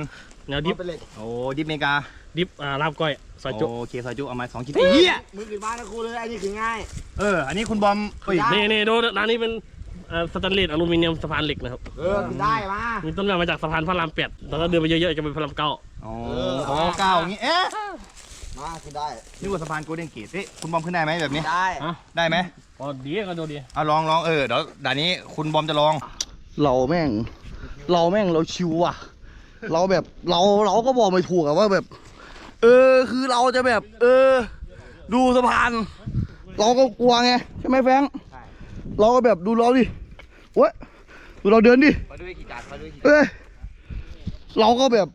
[SPEAKER 2] แนวดิฟ
[SPEAKER 3] เป็นเหล็ก
[SPEAKER 1] โอ้ดิฟเมกา
[SPEAKER 2] ดิฟอ่าลาบก้อยซอยจุ
[SPEAKER 1] โอเคซอยจุเอามาสองชิ้นไอ้เหี้ย
[SPEAKER 3] มือกินบ้านนะครูเลยไอ้นี่คือง่าย
[SPEAKER 1] เอออันนี้คุณบอมเฮ้ย
[SPEAKER 2] นี่นี่ดูร้านนี้เป็นอ่าสแตนเลสอลูมิเนียมสะพานเหล็กนะครับ
[SPEAKER 3] เออได้มา
[SPEAKER 2] มีต้นแบบมาจากสะพานพระรามแปดแล้วก็เดินไปเยอะๆจะเป็นพระรามเก้า
[SPEAKER 1] อ๋ออ๋อเก้าอย่างงี้ เอ๊ะ
[SPEAKER 3] มาคือได้
[SPEAKER 1] นึกว่าสะพานโกลเด้นเกตเอ๊ะคุณบอมขึ้นได้ไหมแบบนี้
[SPEAKER 3] ได้
[SPEAKER 1] ได้ไหม
[SPEAKER 2] อ๋อดีก็ดูดี
[SPEAKER 1] เอาลองลองเออเดี๋ยวด่านนี้คุณบอมจะลอง
[SPEAKER 3] เราแม่ง เราแม่งเราชิวอะ เราแบบเราเราก็บอกไม่ถูกอะว่าแบบ เออคือเราจะแบบ เออ ดูสะพาน เราก็กลัวไงใช่ไหมแฟรงค์เราก็แบบดูเราดิโอ้ยดูเราเดินดิ
[SPEAKER 1] มาด้วยกี่จานมาด้วยกี่
[SPEAKER 3] เอ้ยเราก็แบบ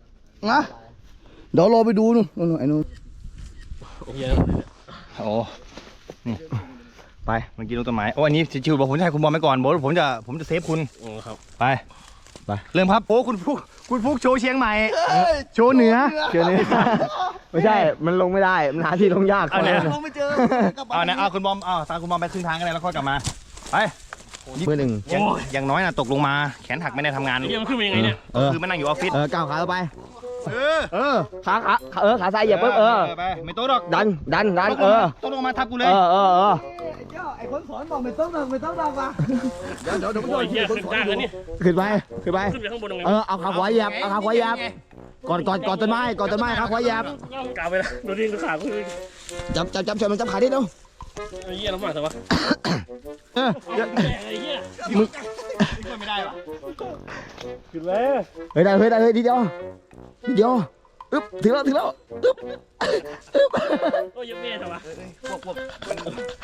[SPEAKER 3] นะเดี๋ยวเราไปดูนู่นนู่นไอ้นู่น
[SPEAKER 2] เยอะ
[SPEAKER 1] โอ้นี่ไปเมื่อกี้ลงต้นไม้โอ้อันนี้ชิวๆบอกผมจะให้คุณบอมไปก่อนบอกว่าผมจะผมจะเซฟคุณ
[SPEAKER 2] อ๋อครับ
[SPEAKER 1] ไปไปเริ่มครับโอ้คุณฟุกคุณฟุกโชว์เชียงใหม่โชว์เหนือ
[SPEAKER 3] เชื่อเลยไม่ใช่ มันลงไม่ได้ มันหาที่ลงยาก
[SPEAKER 1] เอาเนี่ย
[SPEAKER 3] ลงไม่เจอ
[SPEAKER 1] เอานะเอาคุณบอมเอาตามคุณบอมไปครึ่งทางกันเลยแล้วค่อยกลับมาไป
[SPEAKER 3] เบอร์หนึ่ง
[SPEAKER 1] อย่างอย่างน้อยนะตกลงมาแขนหักไม่ได้ทำงาน
[SPEAKER 2] ไอ้เหี้ยมันขึ้นมายังไงเนี่ย
[SPEAKER 1] ก็คือมานั่งอยู่ออฟฟิศ
[SPEAKER 3] เออก้าวขาเข้าไป
[SPEAKER 1] เออ
[SPEAKER 3] เออขาขาเออขาซ้ายเหยียบปุ๊บเออ
[SPEAKER 1] ไปไม่โต๊ะหรอก
[SPEAKER 3] ดันดันดันเออ
[SPEAKER 1] ต้องลงมาทับกูเลย
[SPEAKER 3] เออเออเออไอ้คนสอนบอกไม่ต้องดังไม่ต้องดังป่ะเดี๋ยวเดี๋ยวเดี๋ยว
[SPEAKER 2] โอ้ยเหี้ยขึ้นยากเลยนี่
[SPEAKER 3] ขึ้นไปขึ้นไป
[SPEAKER 2] ขึ้นไปข้างบนยังไง
[SPEAKER 3] เออเอาขาขวาเหยียบเอาขาขวาเหยียบก่อนก่อนก่อนต้นไม้ก่อนต้นไม้ขาขวาเหยียบ
[SPEAKER 2] กล่าวไปแล้วดูดิขาคือ
[SPEAKER 3] จับจับจับช่วยมันจับขาดิเนาะ
[SPEAKER 2] ไอ้เหี้ยลำบากแต่ว่า
[SPEAKER 3] เออ
[SPEAKER 2] ไอ้เหี้ย
[SPEAKER 1] ไม่ได้หรอ
[SPEAKER 2] ขึ้นเลย
[SPEAKER 3] เฮ้ยได้เฮ้ยได้เฮ้ยทีเดียวที เดียวเอึ๊บถึงแล้วถึงแล้วอึ๊บ
[SPEAKER 2] โอ้ยเยังแม่ทำไม
[SPEAKER 1] พวกพวกมัน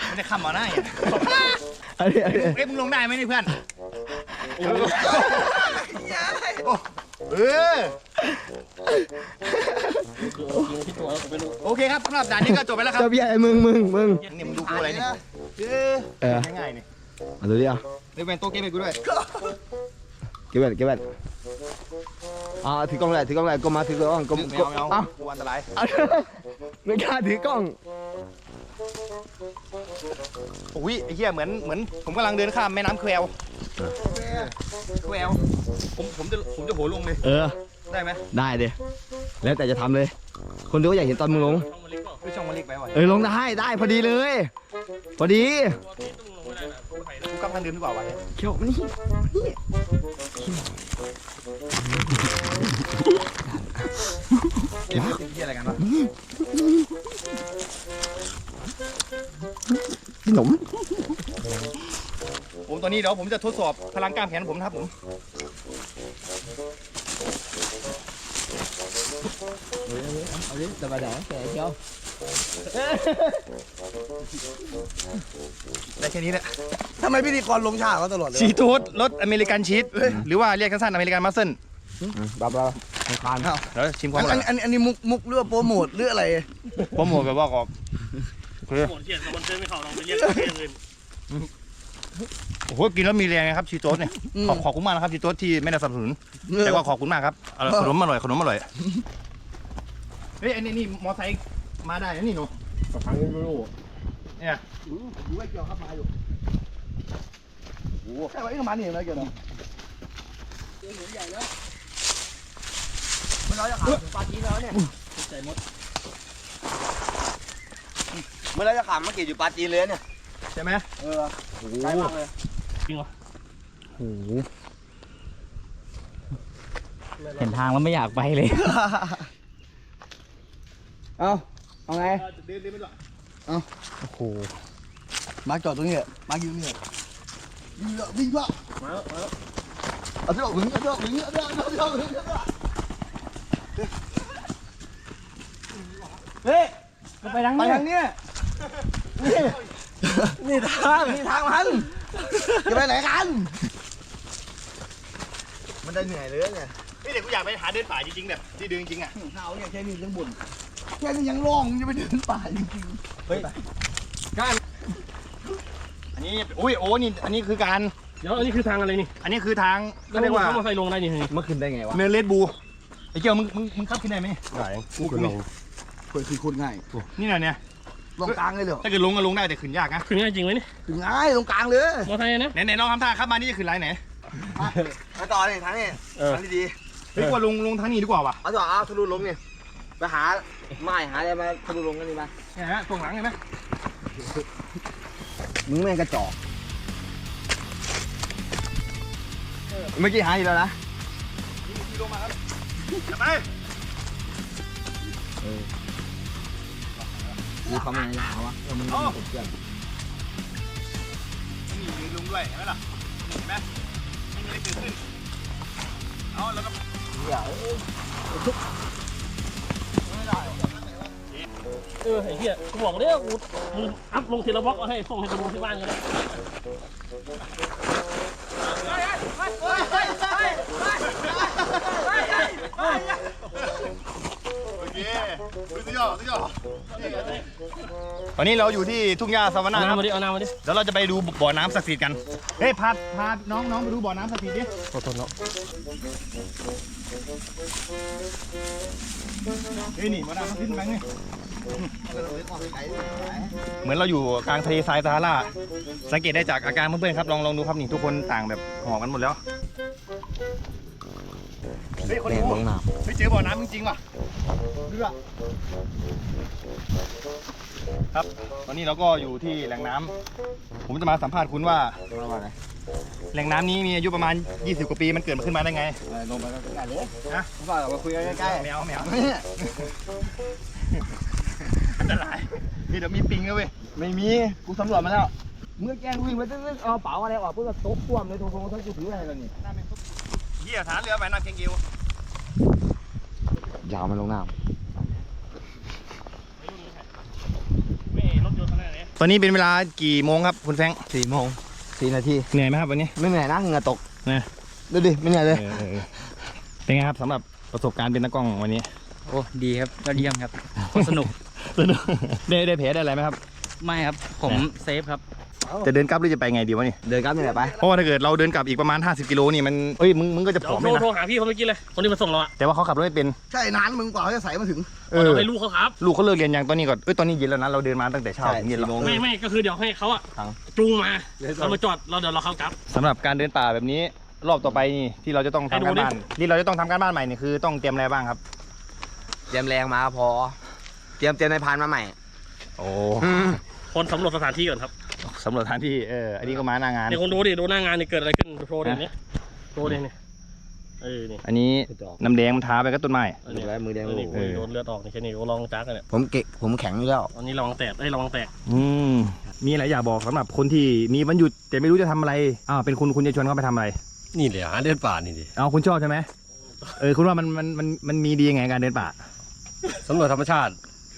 [SPEAKER 1] มันจะคำมาหน้าอย่าง
[SPEAKER 3] อันนี้อันนี้
[SPEAKER 1] เอ้ยมึงลงได้ไหมนี่เพื่อนโอ้เออ
[SPEAKER 2] คือเอาจริงที่ตัวแล้วผมไม่รู้
[SPEAKER 1] โอเคครับสำหรับด่านนี้ก็จบไปแล้วครับ
[SPEAKER 3] เจ้าพี่ใหญ่มึงมึงมึง
[SPEAKER 1] นี่มึงดูกูอะไรเนี่ยเออ
[SPEAKER 3] เออ
[SPEAKER 1] ง่ายๆนี่
[SPEAKER 3] มาดูดิอะ
[SPEAKER 1] เดี๋ยวเป็นโต๊ะเกมให้กูด้วย
[SPEAKER 3] เก็บแว่นเก็บแว่นอ่าถือกล้องเลยถือกล้องเลยก็มาถือกล้องก็
[SPEAKER 1] ไม่
[SPEAKER 3] ก็
[SPEAKER 1] เอาไม่เอา
[SPEAKER 3] เอ้า
[SPEAKER 1] กูอันตราย
[SPEAKER 3] เอาไม่กล้าถือกล้อง
[SPEAKER 1] อุ้ยไอ้เหี้ยเหมือนเหมือนผมกำลังเดินข้ามแม่น้ำแควแควผมผมจะผมจะโหลงเลย
[SPEAKER 3] เออ
[SPEAKER 1] ได้ไหม
[SPEAKER 3] ได้เดยแล้วแต่จะทำเลย คนดูก็อยากเห็นตอนมึงลง
[SPEAKER 2] ช่องมันเล็กเปล่า
[SPEAKER 1] ไม่ช่องมาเล็กไปวะ
[SPEAKER 3] เออลงได้ได้พอดีเลย พอดี
[SPEAKER 2] ตัวนี้องลงไม่มไผ่นะ
[SPEAKER 1] กูกำลังเดินดีกว่าวะ
[SPEAKER 3] เขียวนี่นี่
[SPEAKER 1] เดี๋ยวเป็นเหี้ยอะไรกันวะ
[SPEAKER 3] ขนม
[SPEAKER 1] ผมตอนนี้เดี๋ยวผมจะทดสอบพลังกล้ามแขนผมนะครับผม
[SPEAKER 3] เอาดิสบายๆแกเขียว
[SPEAKER 1] ได้แค่นี้แหละ
[SPEAKER 3] ทำไมพิธีกรลงฉากเขาตลอดเลย
[SPEAKER 1] ชีโทสรสอเมริกันชีสหรือว่าเรียกสั้นๆอเมริกันมัสเซิล
[SPEAKER 3] บ้าบ้าคานเข้า
[SPEAKER 1] เดี๋ยวชิมความอร่
[SPEAKER 3] อั
[SPEAKER 1] อนย
[SPEAKER 3] อันอันนี้มุกมุกหรือว่าโปรโมทหรืออะไร
[SPEAKER 1] ผมหมดแบบว่าก็โอเค
[SPEAKER 2] หมดเสียสปอนเซอร์ไม่เข้าลองไปเรียกเรื่องอื่น
[SPEAKER 1] โอ้โหกินแล้วมีแรงไงครับชีโต๊สเนี่ยขอบขอบคุณมากนะครับชีโต๊สที่ไม่ได้สนับสนุนแต่ว่าขอบคุณมากครับอร่อยขนมอร่อยขนมอร่อยเฮ้ยอันนี้นี่มอไซค์ มาได้นะนี่หนู
[SPEAKER 4] ทางนี้ไม่รู้
[SPEAKER 1] เนี่ย
[SPEAKER 3] ดูไอ้เกี่ยวครับมาอยู่โอ้แค่ว่าไอ้มานี่นะเกี่ยวเนาะใหญ่แล้วมันเราจะขายปลาจีนแล้วเนี่ย
[SPEAKER 2] ใจมด
[SPEAKER 3] เมื่อเราจะขายมากี่อยู่ปลาจีนเลยเนี่ย
[SPEAKER 1] ใช่ไหม
[SPEAKER 3] เออใกล้มากเลย
[SPEAKER 2] จริงเหรอ
[SPEAKER 5] เห็นทางแล้วไม่อยากไปเลย
[SPEAKER 3] เอา เอาไง
[SPEAKER 1] เดินเดินไปด้วย
[SPEAKER 3] โอ้โหมาจอดตรงนี้อมาอยู่นี่อวิ่งละวิ่งละมาแล้วมาแล้วเอาเถอะวิ่งเอาเถอะวิ่งเอาเถอะเอาเถอะวิ่งเอาเถอะเฮ้ย
[SPEAKER 5] ไปทาง
[SPEAKER 3] ไป
[SPEAKER 5] นี้
[SPEAKER 3] ทางเนี้ยนี่นี่ทางนี่ทางมันจะไปไหนกันมันได้เหนื่อยเลยเนี่ย
[SPEAKER 1] เฮ้ยเดี๋ยวกูอยากไปหาเดินป่าจริงๆแบบที่ดินจริงๆอะ
[SPEAKER 3] เท้าเนี่ยแค่นี้ยังบ่น แค่นี้ยังร้องยังไปเดินป่าจริง
[SPEAKER 1] เฮ้ยอันนี้โอ้ยโอ้นี่อันนี้คือการ
[SPEAKER 2] เดี๋ยวอันนี้คือทางอะไรนี่
[SPEAKER 1] อันนี้คือทาง
[SPEAKER 2] แล้
[SPEAKER 1] ก็
[SPEAKER 2] ว
[SPEAKER 1] เรียกว่า
[SPEAKER 2] เขามาใส่ลงได้นี่
[SPEAKER 3] ๆเมื่อคืนได้ไงวะ
[SPEAKER 1] เนินเลดบูไอ้เจ้ามึงมึงมึงขับขึ้นได้ไหม
[SPEAKER 2] ได้
[SPEAKER 1] กูกูนี่
[SPEAKER 3] เปิดคือคนง่าย
[SPEAKER 1] นี่น่ะเนี่ย
[SPEAKER 3] ลงกลางเลยเหรอ
[SPEAKER 1] ถ้าเกิดลงก็ลงได้แต่ขึ้นยากนะ
[SPEAKER 2] คือง่ายจริงไหมนี่
[SPEAKER 3] คือง่ายลงกลางเลย
[SPEAKER 2] มอไซค์นะ
[SPEAKER 1] ไหนไหนน้องทำท่าขับมานี่จะขึ้นไรไหน
[SPEAKER 3] มาต่อเลยทางนี้ทางดี
[SPEAKER 1] เฮ้ยกว่าลงลงทางนี้ดีกว่าว่ะ
[SPEAKER 3] ๆมาต่อเอาทะลุลงเนี่ย ไปหาไม้หาอะไรมาทะลุลงกันดีมา
[SPEAKER 1] เนี่ยฮะตรงหลังเห็นไหม
[SPEAKER 3] มึงแม่งกระจอกเมื่อกี้หาอยู่แล้วนะ
[SPEAKER 1] ลงมาครับจับไป
[SPEAKER 3] ดูเขาไม่ได้หาวะเออมันมันติดเพื่อน
[SPEAKER 1] นี่มีลุงด้วยเห็นไหมล่ะเห็นไหมไม่มีอะไรเกิดขึ้นเอาแล้วก็
[SPEAKER 2] เเออไอ้เหี้ยกูบอกเนี่ยกูมึงอัพลงทีละบล็อกเอาให้ส่งให้คนดูที่บ้านกันเลย
[SPEAKER 1] โอเคสุดยอดสุดยอดตอนนี้เราอยู่ที่ทุ่งหญ้าซาวา
[SPEAKER 2] เอา
[SPEAKER 1] น่าครับ
[SPEAKER 2] น้ำมาดิเอาน้ำมาดิ
[SPEAKER 1] เดี๋ยวเราจะไปดูบ่อน้ำศักดิ์สิทธิ์กัน เฮ้ยพาพาน้องน้องไปดูบ่อน้ำศักดิ์สิทธิ์ดิ
[SPEAKER 2] ขอโทษเนาะ
[SPEAKER 1] เฮ้ยนี่บ่อน้ำศักดิ์สิทธิ์มั้งนี่เหมือนเราอยู่กลางทะเลทรายซาฮาราสังเกตได้จากอาการเพื่อนๆครับลองลองดูครับนี่ทุกคนต่างแบบหอบกันหมดแล้วเฮ้ยคนดูเฮ้ยเจอบ่อน้ำจริงๆว่ะดูอะครับ ตอนนี้เราก็อยู่ที่แหล่งน้ำผมจะมาสัมภาษณ์คุณว่า แหล่งน้ำนี้มีอายุประมาณ 20 กว่าปีมันเกิดขึ้นมาได้ไง
[SPEAKER 3] ลงไปใกล้เลย
[SPEAKER 1] นะ
[SPEAKER 3] ฝากมาคุยกันใกล้
[SPEAKER 1] แมวแมวอันตรายนี่เดี๋ยวมีปิงนะเว้ย
[SPEAKER 3] ไม่มี กูสำรวจมาแล้ว เมื่อแกงวิ่งมาตึ๊ดเอาเป๋าอะไรออกเพื่อตบท่วมเลยโทรโทรทั้งกูถืออะไรกันนี่
[SPEAKER 1] เหี้ยฐานเรือไปน้ำเชียงกิวยา
[SPEAKER 3] วมาลงน้ำ
[SPEAKER 1] ตอนนี้เป็นเวลากี่โมงครับคุณแฟง
[SPEAKER 3] สี่โมง สี่นาที
[SPEAKER 1] เหนื่อยไหมครับวันนี้
[SPEAKER 3] ไม่เหนื่อยนะเหงื่อตก
[SPEAKER 1] นะ
[SPEAKER 3] ดูดิไม่เหนื่อยเลย
[SPEAKER 1] เออเออเออเป็นไงครับสำหรับประสบการณ์เป็นนักกล้องวันนี้
[SPEAKER 5] โอ้ดีครับยอดเยี่ยมครับโคตรสนุก
[SPEAKER 1] สนุกได้ได้แผลได้อะไรไหมครับ
[SPEAKER 5] ไม่ครับ ผมเซฟครับ
[SPEAKER 1] จะเดินกลับหรือจะไปไงดีวะนี่
[SPEAKER 3] เดินกลับยังไงไป
[SPEAKER 1] เพราะว่าถ้าเกิดเราเดินกลับอีกประมาณ 50 กิโลนี่มันเอ้ยมึงมึงก็จะผ
[SPEAKER 2] เดี๋ย
[SPEAKER 1] อ
[SPEAKER 2] ว
[SPEAKER 1] มเลย
[SPEAKER 2] โทร
[SPEAKER 1] นะ
[SPEAKER 2] โทรหาพี่เขาเมื่อกี้เลย คนที่มาส่งเราอะ
[SPEAKER 1] แต่ว่าเขาขับรถไม่เป็น
[SPEAKER 3] ใช่นานมึงกว่าเขาจะใส่มาถึง
[SPEAKER 1] เออ
[SPEAKER 2] เดี๋ยวให้ลูกเขาครับ
[SPEAKER 1] ลูกเขาเลิกเรียนยังตอนนี้ก่อนเอ้ยตอนนี้เย็นแล้วนะเราเดินมาตั้งแต่เช้า
[SPEAKER 3] ใช่
[SPEAKER 1] ถึงเย็นแล้ว
[SPEAKER 3] สี่โมง
[SPEAKER 2] ไม่ไม่ก็คือเดี๋ยวให้เขาอะ
[SPEAKER 3] ครับ
[SPEAKER 2] จูงมาเรามาจอดเราเดี๋ยวเราเข้ากลับ
[SPEAKER 1] สำหรับการเดินป่าแบบนี้รอบต่อไปนี่ที่เราจะต้องทำ
[SPEAKER 2] ให้
[SPEAKER 1] การ
[SPEAKER 2] ดูดิ
[SPEAKER 1] บ้านที่เราจะต้องทำการบ้านใหม่นี่คือต้องเตรียมอะไรบ้างครับ
[SPEAKER 3] เตรียมแรงมาพอ เตรียมเตรียมในพานมาใหม่
[SPEAKER 1] โอ้
[SPEAKER 2] คนสำรวจสถานที่ก่อนครับ
[SPEAKER 1] สำรวจสถานที่เอออันนี้ก็มาหน้างาน
[SPEAKER 2] เดี๋ยวคนดูดิดูหน้างานนี่เกิดอะไรขึ้นโทรดิเนี่ยโทรดิเนี่ยเออนี่
[SPEAKER 1] อันนี้น้ำแดงมันทาไปกับต้นไม้
[SPEAKER 2] อันนี้
[SPEAKER 3] ดูแลมือแดง
[SPEAKER 2] เออนี่
[SPEAKER 1] เออ
[SPEAKER 2] โดนเลือดออกนี่แค่นี้ก็ลองจักกันเนี่ย
[SPEAKER 3] ผมเกะผมแข็งอยู่แล้ว
[SPEAKER 2] ตอนนี้ระวังแตกเอ้ยระวังแตก
[SPEAKER 1] อืมมีอะไรอยากบอกสำหรับคนที่มีวันหยุดแต่ไม่รู้จะทำอะไรอ้าวเป็นคุณคุณจะชวนเขาไปทำอะไร
[SPEAKER 6] นี่เลยหาเดินป่านี่ดิ
[SPEAKER 1] เอาคุณชอบใช่ไหมเออคุณว่ามันมันมันมันมีดียังไงการเดินป่า
[SPEAKER 6] สำรวจธรรมชาติ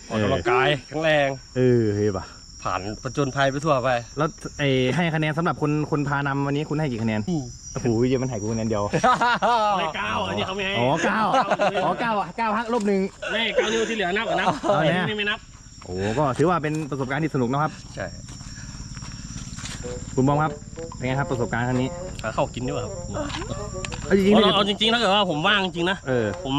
[SPEAKER 6] ออกกำลังกายแข็งแรง
[SPEAKER 1] เออเฮ้ยป่ะ
[SPEAKER 6] ผ่านประจนภัยไปทั่วไป
[SPEAKER 1] แล้วไอ้ให้คะแนนสำหรับคนคนพานำวันนี้คุณให้กี่คะแนนโอ้โหเยอะมันให้กูคะแนนเดียว
[SPEAKER 2] ไม่เก้าอันนี้เขาไม่ให้
[SPEAKER 1] อ๋อเก้าอ๋อเก้าอะเก้าหักลบหนึ่ง
[SPEAKER 2] ไม่เก้านิ้วที่เหลือนับกับนับ
[SPEAKER 1] เอาเนี่ย
[SPEAKER 2] นี่ไม่นับ
[SPEAKER 1] โอ้ก็ถือว่าเป็นประสบการณ์ที่สนุกนะครับ
[SPEAKER 6] ใช่
[SPEAKER 1] คุณบอมครับเป็นไงครับประสบการณ์ครั้งนี้
[SPEAKER 2] หาข้าวกินดีกว่าครับ
[SPEAKER 1] เอาจริงๆ
[SPEAKER 2] เอา
[SPEAKER 1] นี่
[SPEAKER 2] เอาจริงๆถ้าเกิดว่าผมว่างจริงนะ
[SPEAKER 1] เออ
[SPEAKER 2] ผม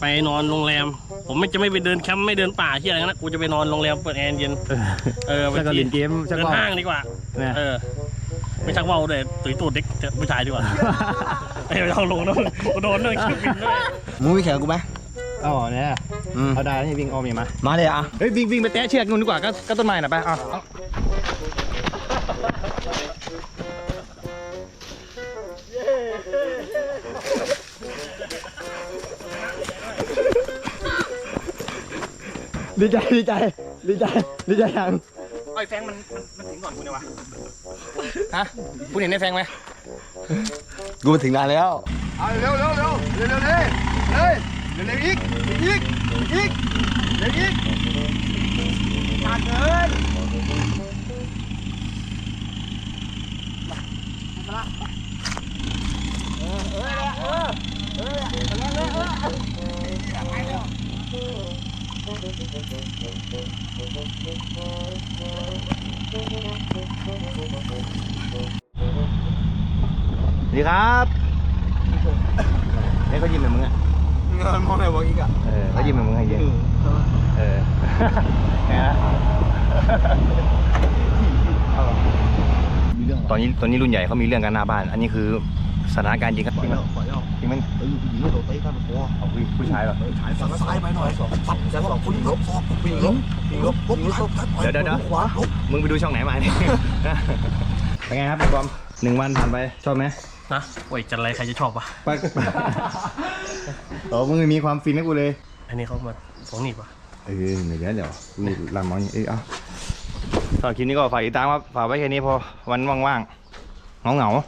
[SPEAKER 2] ไปนอนโรงแรม ผมไม่จะไม่ไปเดินแคมป์ไม่เดินป่าที่อะไรนะกูจะไปนอนโรงแรมเปิดแอร์เย็น
[SPEAKER 1] เออ
[SPEAKER 2] เออไป
[SPEAKER 1] แล้วก็
[SPEAKER 2] ที่
[SPEAKER 1] เล่นเกมชัก
[SPEAKER 2] เดิน
[SPEAKER 1] ว่าว
[SPEAKER 2] ห้างดีกว่า
[SPEAKER 1] เนี่ย
[SPEAKER 2] เออ ไม่ชักว่าวเลยตุยตูดเด็กผู้ชายดีกว่าเอ้ยไม่ต้องลงนะกูโดนเรื่องคิวบินด้วย
[SPEAKER 3] มึงไม่แข็งกูไหม
[SPEAKER 1] อ๋อเนี่ย
[SPEAKER 3] อืม
[SPEAKER 1] เอาได้ให้วิ่งออมอีกมา
[SPEAKER 3] มาเลยอะ
[SPEAKER 1] เฮ้ยวิ่งวิ่งไปแตะเชือกนู่นดีกว่าก็ก็ต้นไม้น่ะไปเอาเอา ดีใจดีใจดีใจดีใจยังไอ้แฟงมันมันมันถึงก่อนคุณเนี่ยวะฮะคุณเห็นไอ้แฟงไหม
[SPEAKER 3] กูมาถึงนานแล้วเอาเร็วเร็วเร็วเร็วเร็วเลยเลยเร็วเร็วอีกอีกอีกเร็วอีกขาดเกิน
[SPEAKER 1] สวัสดีครับเนี่ยเขายิ้มแบบมึงอะ
[SPEAKER 3] เงินมองไหนวะอีกอะ
[SPEAKER 1] เออเขายิ้มแบบมึงไงเยอะเออไงนะตอนนี้ตอนนี้รุ่นใหญ่เขามีเรื่องกันหน้าบ้าน อันนี้คือสถานการณ์จริง
[SPEAKER 3] เฮ้ยผู้หญิงโดดเตะกันคอ
[SPEAKER 1] เอาผู้ผู้ชายเหรอ
[SPEAKER 3] ฉายฝั่งซ้ายไปหน่อยปัดจะสองผู้หญิงลบผู้หญิงลบผู้หญิงลบผู้หญิงลบ
[SPEAKER 1] เดี๋ยวเดี๋ยวเดี๋ยว
[SPEAKER 3] ขวาลบ
[SPEAKER 1] มึงไปดูช่องไหนมาเนี่ย เป็นไงครับพี่บอมหนึ่งวันผ่านไปชอบไหม
[SPEAKER 2] นะโอ้ยจันไรใครจะชอบวะ
[SPEAKER 1] ปักโอ้มึงมีความฟินให้กูเลย
[SPEAKER 2] อันนี้เขามาสองหนีบวะ
[SPEAKER 1] เออเดี๋ยวเดี๋ยวกูลำมองเออเอาสำหรับคลิปนี้ก็ฝากติดตามครับ ฝากไว้แค่นี้พอ วันว่างๆเหงาๆ